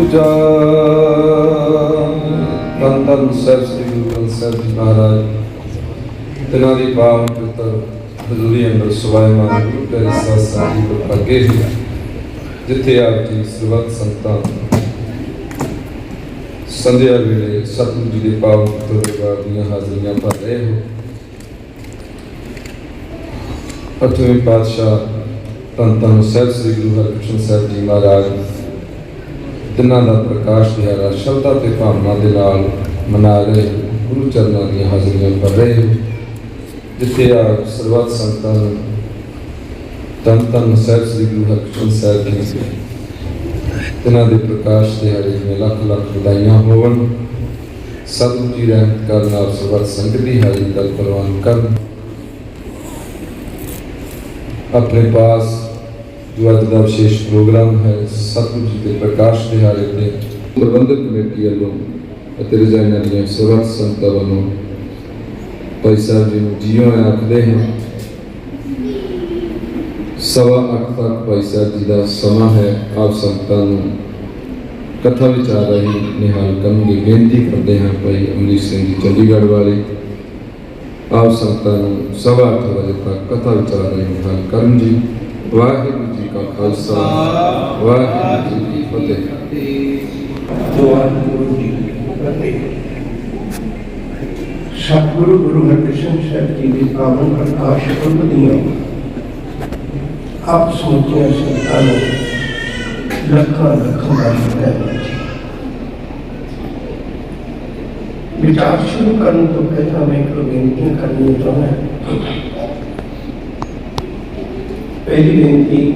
ਸਭ ਦੁੱਖ ਜਾਏ ਸ੍ਰੀ ਗੁਰੂ ਸਾਹਿਬ ਜੀ ਮਹਾਰਾਜ ਤਿਨਾਂ ਦੀ ਪਾਵਨ ਪਿੱਤਰ ਹਜ਼ੂਰੀ ਅੰਦਰ ਸੁਭਾਇਮਾਨ ਗੁਰੂ ਪਿਆਰੇ ਸਾਧ ਸੰਗਤ ਤੋਂ ਅੱਗੇ ਜਿੱਥੇ ਆਪ ਜੀ ਸਰਬੱਤ ਸੰਤਾਂ ਸੰਧਿਆ ਵੇਲੇ ਸਤਿਗੁਰੂ ਜੀ ਦੇ ਪਾਵਨ ਪਿੱਤਰ ਦੀਆਂ ਹਾਜ਼ਰੀਆਂ ਭਰ ਰਹੇ ਹੋ। ਅਠਵੇਂ ਪਾਤਸ਼ਾਹ ਧੰਨ ਧੰਨ ਸਾਹਿਬ ਸ੍ਰੀ ਗੁਰੂ ਹਰਿਕ੍ਰਿਸ਼ਨ ਸਾਹਿਬ ਜੀ ਮਹਾਰਾਜ। ਜਿਨ੍ਹਾਂ ਦਾ ਪ੍ਰਕਾਸ਼ ਦਿਹਾੜਾ ਸ਼ਰਧਾ ਤੇ ਭਾਵਨਾ ਦੇ ਨਾਲ ਮਨਾ ਰਹੇ ਗੁਰੂ ਚਰਨਾਂ ਦੀਆਂ ਹਾਜ਼ਰੀਆਂ ਭਰ ਰਹੇ ਜਿੱਥੇ ਆ ਸਰਬੱਤ ਸੰਤਾਂ ਤਨ ਤਨ ਸਾਹਿਬ ਸ੍ਰੀ ਗੁਰੂ ਹਰਗੋਬਿੰਦ ਸਾਹਿਬ ਜੀ ਇਹਨਾਂ ਦੇ ਪ੍ਰਕਾਸ਼ ਦਿਹਾੜੇ ਨੂੰ ਲੱਖ ਲੱਖ ਵਧਾਈਆਂ ਹੋਵਣ, ਸਤਿਗੁਰੂ ਜੀ ਰਹਿਮਤ ਕਰਨ ਆਪ ਸਰਬੱਤ ਸੰਗਤ ਦੀ ਹਾਜ਼ਰੀ ਦਾ ਪ੍ਰਵਾਨ ਕਰਨ, ਆਪਣੇ ਪਾਸ जो ਅੱਜ ਦਾ ਵਿਸ਼ੇਸ਼ ਪ੍ਰੋਗਰਾਮ ਹੈ। ਸਤਿਗੁਰੂ ਜੀ ਦੇ ਪ੍ਰਕਾਸ਼ ਦਿਹਾੜੇ ਤੇ ਪ੍ਰਬੰਧਕ ਕਮੇਟੀ ਵੱਲੋਂ ਅਤੇ ਰਜਾਈਆਂ ਦੀਆਂ ਸਰਬੱਤ ਸੰਗਤਾਂ ਵੱਲੋਂ ਭਾਈ ਸਾਹਿਬ ਜੀ ਨੂੰ ਜੀਓ ਆਖਦੇ ਹਾਂ। ਸਵਾ ਅੱਠ ਤੱਕ ਭਾਈ ਸਾਹਿਬ ਜੀ ਦਾ ਸਮਾਂ ਹੈ। ਆਪ ਸੰਗਤਾਂ ਨੂੰ ਕਥਾ ਵਿਚਾਰ ਰਹੀ ਨਿਹਾਲ ਕਰਨਗੇ। ਬੇਨਤੀ ਕਰਦੇ ਹਾਂ ਭਾਈ ਅਮਰੀਕ ਸਿੰਘ ਜੀ ਚੰਡੀਗੜ੍ਹ ਵਾਲੇ, ਆਪ ਸੰਗਤਾਂ ਨੂੰ ਸਵਾ ਅੱਠ ਵਜੇ ਤੱਕ ਕਥਾ ਵਿਚਾਰ ਰਹੀ ਨਿਹਾਲ ਕਰਨ ਜੀ। ਵਾਹਿਗੁਰੂ ਜੀ ਕਾ ਖਾਲਸਾ ਵਾਹਿਗੁਰੂ ਜੀ ਕੀ ਫਤਿਹ ਵਾਹਿਗੁਰੂ ਜੀ ਕੀ ਫਤਿਹ ਸਤਿਗੁਰੂ ਗੁਰੂ ਹਰਿਕ੍ਰਿਸ਼ਨ ਸਾਹਿਬ ਜੀ ਦੀ ਪਾਵਨ ਪ੍ਰਕਾਸ਼ ਪੁਰਬ ਦੀਆਂ ਆਪ ਸਮੁੱਚੀਆਂ ਸੰਤਾਂ ਨੂੰ ਲੱਖਾਂ ਲੱਖਾਂ ਦਾ ਵਧਾਈਆਂ ਜੀ ਵਿਚਾਰ ਸ਼ੁਰੂ ਕਰਨ ਤੋਂ ਪਹਿਲਾਂ ਮੈਂ ਇੱਕ ਬੇਨਤੀ ਕਰਨੀ ਚਾਹੁੰਦਾ ਪਹਿਲੀ ਬੇਨਤੀ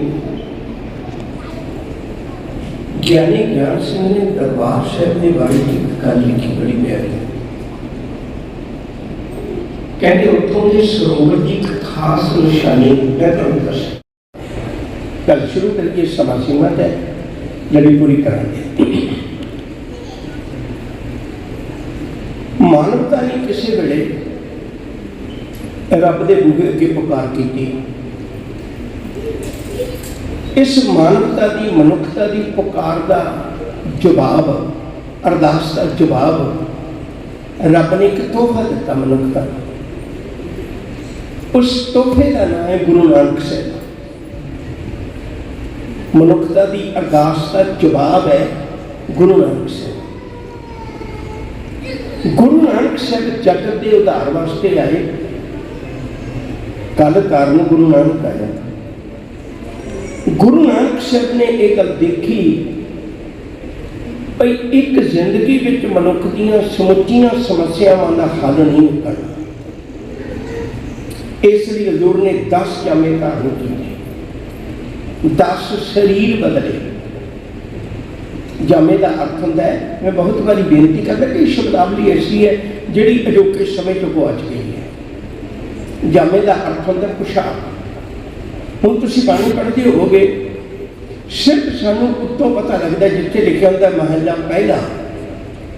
ਗਿਆਨੀ ਗਿਆਨ ਸਿੰਘ ਨੇ ਦਰਬਾਰ ਸਾਹਿਬ ਦੇ ਬਾਰੇ ਇੱਕ ਗੱਲ ਲਿਖੀ, ਬੜੀ ਪਿਆਰੀ। ਕਹਿੰਦੇ ਉੱਥੋਂ ਦੇ ਸਰੋਵਰ ਦੀ ਇੱਕ ਖਾਸ ਨਿਸ਼ਾਨੀ ਮੈਂ ਤੁਹਾਨੂੰ ਦੱਸ। ਗੱਲ ਸ਼ੁਰੂ ਕਰੀਏ ਸਮਾਂ ਸੀਮਾ ਤੇ, ਜਿਹੜੀ ਪੂਰੀ ਕਰਾਂਗੇ। ਮਾਨਵਤਾ ਨੇ ਕਿਸੇ ਵੇਲੇ ਰੱਬ ਦੇ ਬੂਹੇ ਅੱਗੇ ਪੁਕਾਰ ਕੀਤੀ। ਇਸ ਮਾਨਵਤਾ ਦੀ, ਮਨੁੱਖਤਾ ਦੀ ਪੁਕਾਰ ਦਾ ਜਵਾਬ, ਅਰਦਾਸ ਦਾ ਜਵਾਬ ਰੱਬ ਨੇ ਇੱਕ ਤੋਹਫਾ ਦਿੱਤਾ ਮਨੁੱਖਤਾ ਨੂੰ। ਉਸ ਤੋਹਫੇ ਦਾ ਨਾਮ ਹੈ ਗੁਰੂ ਨਾਨਕ ਸਾਹਿਬ। ਮਨੁੱਖਤਾ ਦੀ ਅਰਦਾਸ ਦਾ ਜਵਾਬ ਹੈ ਗੁਰੂ ਨਾਨਕ ਸਾਹਿਬ। ਗੁਰੂ ਨਾਨਕ ਸਾਹਿਬ ਜਗਤ ਦੇ ਉਧਾਰ ਵਾਸਤੇ ਆਏ। ਕੱਲ ਕਾਰਨ ਗੁਰੂ ਨਾਨਕ ਆਇਆ ਗੁਰੂ ਨਾਨਕ ਸਾਹਿਬ ਨੇ ਇਹ ਗੱਲ ਦੇਖੀ ਭਈ ਇੱਕ ਜ਼ਿੰਦਗੀ ਵਿੱਚ ਮਨੁੱਖ ਦੀਆਂ ਸਮੁੱਚੀਆਂ ਸਮੱਸਿਆਵਾਂ ਦਾ ਹੱਲ ਨਹੀਂ ਨਿਕਲਣਾ ਇਸ ਲਈ ਹਜ਼ੂਰ ਨੇ 10 ਜਾਮੇ ਧਾਰਨ ਕੀਤੇ 10 ਸਰੀਰ ਬਦਲੇ। ਜਾਮੇ ਦਾ ਅਰਥ ਹੁੰਦਾ ਹੈ, ਮੈਂ ਬਹੁਤ ਵਾਰੀ ਬੇਨਤੀ ਕਰਦਾ ਕਿ ਸ਼ਬਦਾਵਲੀ ਐਸੀ ਹੈ ਜਿਹੜੀ ਅਜੋਕੇ ਸਮੇਂ ਤੋਂ ਪਹੁੰਚ ਗਈ ਹੈ। ਜਾਮੇ ਦਾ ਅਰਥ ਹੁੰਦਾ ਪੁਸ਼ਾਕ। ਹੁਣ ਤੁਸੀਂ ਬਾਣੀ ਪੜ੍ਹਦੇ ਹੋਗੇ ਸਿਰਫ ਸਾਨੂੰ ਉੱਤੋਂ ਪਤਾ ਲੱਗਦਾ ਜਿੱਥੇ ਲਿਖਿਆ ਹੁੰਦਾ ਮਹੱਲਾ ਪਹਿਲਾ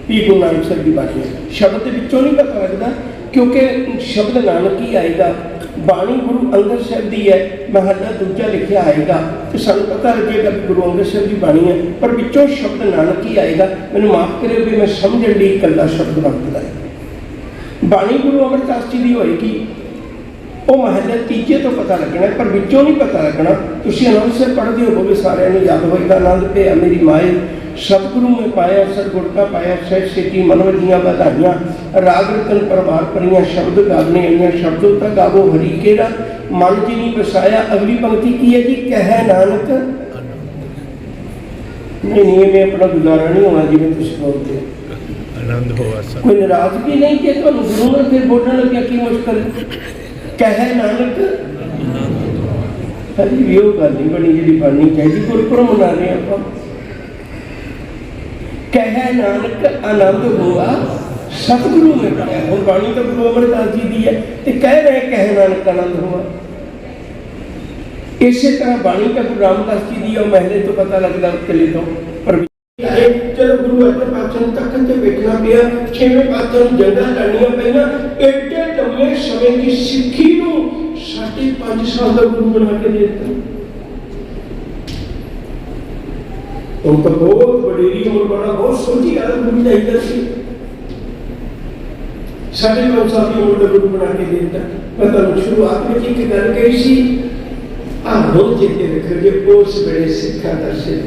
ਵੀ ਗੁਰੂ ਨਾਨਕ ਸਾਹਿਬ ਦੀ ਬਾਣੀ ਹੈ। ਸ਼ਬਦ ਵਿੱਚੋਂ ਨਹੀਂ ਪਤਾ ਲੱਗਦਾ, ਕਿਉਂਕਿ ਸ਼ਬਦ ਨਾਨਕ ਹੀ ਆਏਗਾ, ਬਾਣੀ ਗੁਰੂ ਅੰਗਦ ਸਾਹਿਬ ਦੀ ਹੈ, ਮਹੱਲਾ ਦੂਜਾ ਲਿਖਿਆ ਆਏਗਾ, ਤੇ ਸਾਨੂੰ ਪਤਾ ਲੱਗੇਗਾ ਕਿ ਗੁਰੂ ਅੰਗਦ ਸਾਹਿਬ ਦੀ ਬਾਣੀ ਹੈ, ਪਰ ਵਿੱਚੋਂ ਸ਼ਬਦ ਨਾਨਕ ਹੀ ਆਏਗਾ। ਮੈਨੂੰ ਮਾਫ ਕਰਿਓ ਵੀ ਮੈਂ ਸਮਝਣ ਲਈ ਇਕੱਲਾ ਸ਼ਬਦ ਵਰਤਦਾ ਹੈ। ਬਾਣੀ ਗੁਰੂ ਅਮਰਦਾਸ ਜੀ ਦੀ ਹੋਏਗੀ ਉਹ ਮਹੱਲੇ ਤੀਜੇ ਤੋਂ ਪਤਾ ਲੱਗਣਾ ਪਰ ਵਿੱਚੋਂ ਨਹੀਂ ਪਤਾ ਲੱਗਣਾ। ਤੁਸੀਂ ਸਾਹਿਬ ਪੜ੍ਹਦੇ ਹੋਵੋਗੇ ਸਾਰਿਆਂ ਨੂੰ ਯਾਦ ਹੋਏਗਾ ਆਨੰਦ ਪਿਆ ਮੇਰੀ ਮਾਏ ਸਤਿਗੁਰੂ ਮੈਂ ਪਾਇਆ ਸਤਿਗੁਰ ਕਾ ਪਾਇਆ ਸਹਿ ਸੇਤੀ ਮਨਵ ਦੀਆਂ ਵਧਾਈਆਂ ਰਾਗ ਰਤਨ ਪਰਵਾਰ ਪਰੀਆਂ ਸ਼ਬਦ ਗਾਵਨੇ ਆਈਆਂ ਸ਼ਬਦੋ ਤਾਂ ਗਾਵੋ ਹਰੀ ਕੇਰਾ ਮਨ ਜੀ ਨਹੀਂ ਵਸਾਇਆ ਅਗਲੀ ਪੰਕਤੀ ਕੀ ਹੈ ਜੀ? ਕਹਿ ਨਾਨਕ। ਨਹੀਂ ਨਹੀਂ ਮੈਂ ਆਪਣਾ ਗੁਜ਼ਾਰਾ ਨਹੀਂ ਹੋਣਾ ਜਿਵੇਂ ਤੁਸੀਂ ਬੋਲਦੇ ਹੋ। ਆਨੰਦ ਹੋਆ ਸਭ। ਕੋਈ ਨਾਰਾਜ਼ਗੀ ਨਹੀਂ ਕਿ ਤੁਹਾਨੂੰ ਗੁਰੂ ਨਾਲ ਫਿਰ ਬੋਲਣ ਲੱਗਿਆ ਕੀ ਮੁਸ਼ਕਲ? ਕਹੇ ਨਾਨਕ। ਹਰੀ ਵੀ ਉਹ ਗੱਲ ਨਹੀਂ ਬਣੀ ਜਿਹੜੀ ਬਣਨੀ ਚਾਹੀਦੀ ਗੁਰਪੁਰਬ ਮਨਾ ਰਹੇ ਆਪਾਂ। ਕਹੇ ਨਾਨਕ ਆਨੰਦ ਹੋਆ ਸਤਿਗੁਰੂ ਨੇ ਪੜਿਆ ਹੁਣ ਬਾਣੀ ਤਾਂ ਗੁਰੂ ਅਮਰਦਾਸ ਜੀ ਦੀ ਹੈ ਤੇ ਕਹਿ ਰਹੇ ਕਹੇ ਨਾਨਕ ਆਨੰਦ ਹੋਆ। ਇਸੇ ਤਰ੍ਹਾਂ ਬਾਣੀ ਤਾਂ ਗੁਰੂ ਰਾਮਦਾਸ ਜੀ ਦੀ ਹੈ, ਉਹ ਮਹਿਲੇ ਤੋਂ ਪਤਾ ਲੱਗਦਾ ਕਿਲੇ ਤੋਂ ਪਰ ਚਲੋ ਗੁਰੂ ਅਰਜਨ ਪਾਤਸ਼ਾਹ ਨੂੰ ਤੱਕਣ ਤੇ ਵੇਖਣਾ ਪਿਆ ਛੇਵੇਂ ਪਾਤਸ਼ਾਹ ਨੂੰ ਜੰਗਾਂ ਲੜਨੀਆਂ ਪਈਆਂ ਐਡੇ ਲੰਮੇ ਸਮੇਂ ਦੀ ਸਿੱਖੀ ਨੂੰ ਸਾਲ ਦਾ ਗੁਰੂ ਬਣਾ ਕੇ ਦੇ ਦਿੱਤਾ। ਉਹ ਤਾਂ ਬਹੁਤ ਬੜੇਰੀ ਉਮਰ ਬੜਾ, ਬਹੁਤ ਸੋਚੀ ਆ ਗੁਰੂ ਚਾਹੀਦਾ ਸੀ। ਸਾਢੇ ਪੰਜ ਸਾਲ ਉਮਰ ਦਾ ਗੁਰੂ ਬਣਾ ਕੇ ਦੇ ਦਿੱਤਾ। ਮੈਂ ਤੁਹਾਨੂੰ ਸ਼ੁਰੂਆਤ ਵਿੱਚ ਇੱਕ ਗੱਲ ਕਹੀ ਸੀ, ਆਹ ਬਹੁਤ ਚੇਤੇ ਰੱਖੋ ਜੇ ਉਸ ਵੇਲੇ ਸਿੱਖਾਂ ਦਾ ਸਿਰ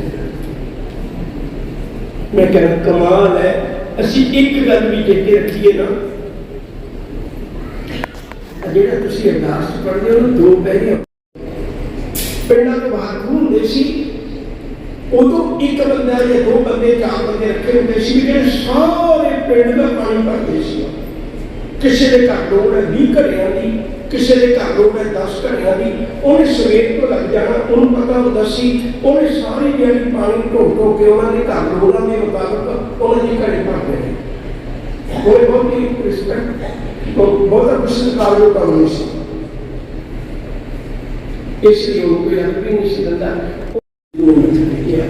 ਮੈਂ ਕਹਿੰਦਾ ਕਮਾਲ ਹੈ, ਅਸੀਂ ਇੱਕ ਗੱਲ ਵੀ ਚੇਤੇ ਰੱਖੀਏ ਨਾ ਜਿਹੜਾ ਤੁਸੀਂ ਅਰਦਾਸ ਪੜ੍ਹਦੇ ਹੋ ਦੋ ਪਹਿਰੀਆਂ ਪਿੰਡਾਂ ਦੇ ਬਾਹਰ ਹੁੰਦੇ ਸੀ। ਉਦੋਂ ਇੱਕ ਬੰਦਾ ਜਾਂ ਦੋ ਬੰਦੇ, ਚਾਰ ਬੰਦੇ ਰੱਖੇ ਹੁੰਦੇ ਸੀ ਜਿਹੜੇ ਸਾਰੇ ਪਿੰਡ ਦਾ ਪਾਣੀ ਭਰਦੇ ਸੀ। ਕਿਸੇ ਦੇ ਘਰ ਲੋੜ ਹੈ 20 ਘੜਿਆਂ ਦੀ, ਕਿਸੇ ਦੇ ਘਰ ਲੋੜ ਹੈ 10 ਘੜਿਆਂ ਦੀ, ਉਹਨੇ ਸਵੇਰ ਤੋਂ ਲੱਗ ਜਾਣਾ, ਉਹਨੂੰ ਪਤਾ ਹੁੰਦਾ ਸੀ, ਉਹਨੇ ਸਾਰੀ ਦਿਹਾੜੀ ਪਾਣੀ ਢੋ ਢੋ ਕੇ ਉਹਨਾਂ ਦੇ ਘਰ ਲੋੜਾਂ ਦੇ ਮੁਤਾਬਕ ਉਹਨਾਂ ਦੀ ਘੜੇ ਭਰਦੇ ਨੇ। ਕੋਈ ਬਹੁਤ ਹੀ ਰਿਸਪੈਕਟ ਬਹੁਤਾ ਪੁਰਸਕਾਰ ਨੂੰ ਕੰਮ ਨਹੀਂ ਸੀ। ਇਸ ਲਈ ਉਹ ਕੋਈ ਹੱਲ ਵੀ ਨਹੀਂ ਸੀ ਦਿੰਦਾ। ਉਹ ਮੈਨੂੰ ਕਿਹਾ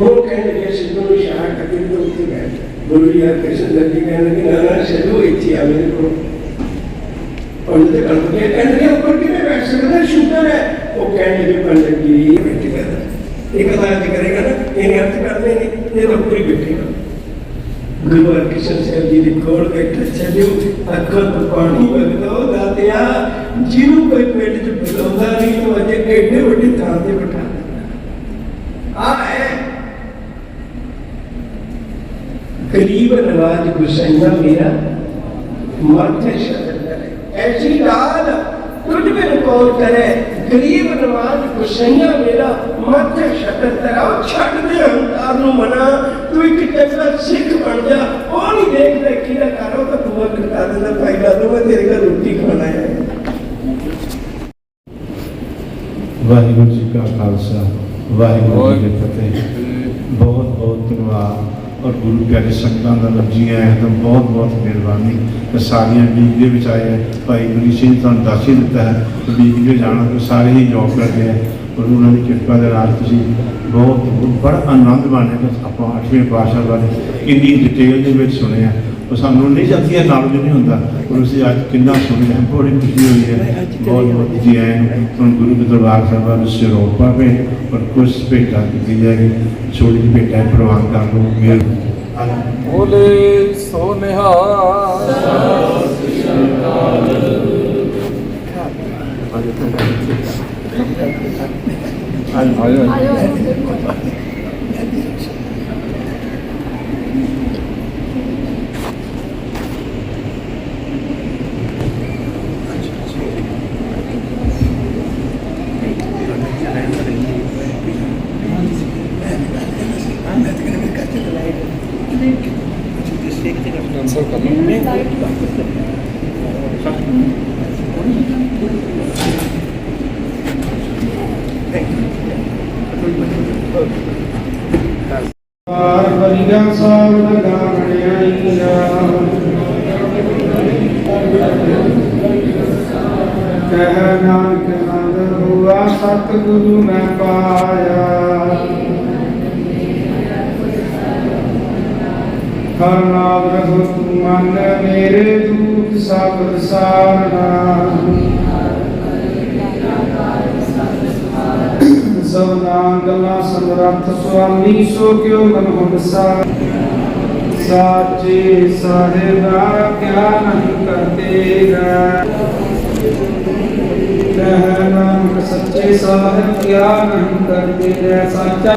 ਉਹ ਕਹਿੰਦੇ ਕਿ ਸਿੱਧੂ ਨੂੰ ਸ਼ਾਹ ਕਰਕੇ ਤੋਂ ਉੱਤੇ ਬੈਠ ਬੋਲੀ ਯਾਰ ਕਿਸੇ ਲੱਗੀ ਕਹਿੰਦੇ ਕਿ ਨਾ ਨਾ ਸਿੱਧੂ ਇੱਥੇ ਆ ਮੇਰੇ ਕੋਲ। ਪੰਡਤ ਦੇ ਕੰਨ ਕੇ ਕਹਿੰਦੇ ਨੇ ਉੱਪਰ ਕਿਵੇਂ ਬੈਠ ਸਕਦਾ? ਸ਼ੂਟਰ ਹੈ। ਉਹ ਕਹਿੰਦੇ ਕਿ ਪੰਡਤ ਜੀ ਬੈਠ ਗਿਆ ਇਹ ਕਥਾ ਅੱਜ ਕਰੇਗਾ ਨਾ। ਇਹ ਅਰਥ ਕਰਨੇ ਨੇ। ਇਹ ਤਾਂ ਪੂਰੀ ਬੈਠੇਗਾ। ਗੁਰੂ ਹਰਕ੍ਰਿਸ਼ਨ ਸਾਹਿਬ ਜੀ ਦੀ ਖੋਲ ਕੇ ਚੱਲਿਓ, ਅੱਖਾਂ ਤੋਂ ਪਾਣੀ ਵਗਦਾ, ਉਹ ਦਾਤਿਆ ਜਿਹਨੂੰ ਕੋਈ ਪਿੰਡ ਚ ਬੁਲਾਉਂਦਾ ਨਹੀਂ, ਉਹ ਅਜੇ ਕਿਹੜੇ ਵੱਡੀ ਥਾਂ ਤੇ ਬਿਠਾ ਆ ਹੈ। ਗਰੀਬ ਨਵਾਜ ਗੁਸੈਨਾ ਮੇਰਾ, ਮਾਥੇ ਸ਼ਬਦ ਐਸੀ ਲਾਲ ਤੁਝ ਬਿਨ ਕੌਣ ਕਰੇ। ਗਰੀਬ ਨਵਾਜ ਗੁਸੈਨਾ ਮੇਰਾ ਮਾਥੇ ਸ਼ਬਦ ਤੇਰਾ ਛੱਡ ਦੇ ਹੰਕਾਰ ਨੂੰ ਮਨਾ। ਤੂੰ ਇੱਕ ਚੰਗਾ ਸਿੱਖ ਬਣ ਜਾ। ਉਹ ਨਹੀਂ ਦੇਖਦਾ ਕਿਹਦਾ ਉਹ ਤਾਂ ਦੂਆ ਕਰਤਾ ਦਿੰਦਾ। ਭਾਈ ਦਾਦੂ ਮੈਂ ਤੇਰੇ ਘਰ ਰੋਟੀ ਖਾਣਾ ਹੈ ਵਾਹਿਗੁਰੂ ਜੀ ਕਾ ਖਾਲਸਾ ਵਾਹਿਗੁਰੂ ਜੀ ਕੀ ਫਤਿਹ। ਬਹੁਤ ਬਹੁਤ ਧੰਨਵਾਦ। ਔਰ ਗੁਰੂ ਪਿਆਰੇ ਸੰਗਤਾਂ ਦਾ ਰੱਜੀਆਂ ਹੈ ਤਾਂ ਬਹੁਤ ਬਹੁਤ ਮਿਹਰਬਾਨੀ। ਤੇ ਸਾਰੀਆਂ ਵੀਕ ਦੇ ਵਿੱਚ ਆਏ ਹੈ। ਭਾਈ ਗੁਰੀ ਸਿੰਘ ਤੁਹਾਨੂੰ ਦੱਸ ਹੀ ਦਿੱਤਾ ਹੈ ਕਿ ਵੀਕ ਦੇ ਜਾਣਾ ਤੋਂ ਸਾਰੇ ਹੀ ਜੋਬ ਕਰਦੇ ਹੈ। ਔਰ ਉਹਨਾਂ ਦੀ ਕਿਰਪਾ ਦੇ ਨਾਲ ਤੁਸੀਂ ਬਹੁਤ ਬੜਾ ਆਨੰਦ ਮਾਣਿਆ ਕਿ ਆਪਾਂ ਅੱਠਵੇਂ ਪਾਤਸ਼ਾਹ ਬਾਰੇ ਇੰਨੀ ਡਿਟੇਲ ਦੇ ਵਿੱਚ ਸੁਣਿਆ। ਉਹ ਸਾਨੂੰ ਨਹੀਂ ਜਾਂਦੀ ਹੈ ਨਾਲ ਨਹੀਂ ਹੁੰਦਾ। ਔਰ ਅਸੀਂ ਅੱਜ ਕਿੰਨਾ ਸੁਣਿਆ ਹੈ, ਬੜੀ ਖੁਸ਼ੀ ਹੋਈ ਹੈ। ਬਹੁਤ ਬਹੁਤ ਜੀ ਆਇਆਂ ਨੂੰ। ਹੁਣ ਗੁਰੂ ਦੇ ਦਰਬਾਰ ਸਾਹਿਬ ਵਿੱਚ ਸਿਰੋਂ ਪਾਵੇ ਔਰ ਕੁਝ ਭੇਟਾ ਕੀਤੀ ਜਾਏਗੀ ਛੋਟੀ ਜਿਹੀ ਭੇਟਾ ਪ੍ਰਵਾਨ ਕਰ ਲਓ। ਮੇਰ ਬੋਲੇ ਸੋ ਨਿਹਾਲ ਆਇਓ ਕੈਂਸਲ ਕਰ ਲਓ ਪਾਰ ਬਲਿਆ ਸਾਹਿਬ ਲਗਾ ਬਣਾਈਆ ਕਹਿ ਨਾਨਕ ਨੰਦ ਹੁਆ ਸਤਿਗੁਰੂ ਮੈਂ ਪਾਇਆ ਹਰ ਨਾਮ ਰਹੁ ਤੂੰ ਮਨ ਮੇਰੇ ਦੁਖ ਸਭ ਸਾਰਨਾ ਸਭਨਾ ਗੱਲਾਂ ਸਮਰੱਥ ਸੁਆਮੀ ਸੋ ਕਿਉ ਮਨ ਹੁਨਸਾ ਸਾਚੇ ਸਾਹਿਬਾ ਕਿਆ ਨਹੀਂ ਕਰਤੇਗਾ ਕਹਿ ਨਾਨਕ ਸੱਚੇ ਸਾਹਿਬ ਕਿਆ ਨਹੀਂ ਕਰਤੇਗਾ ਸਾਚਾ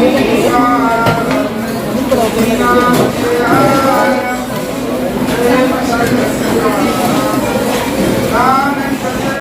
Thank you.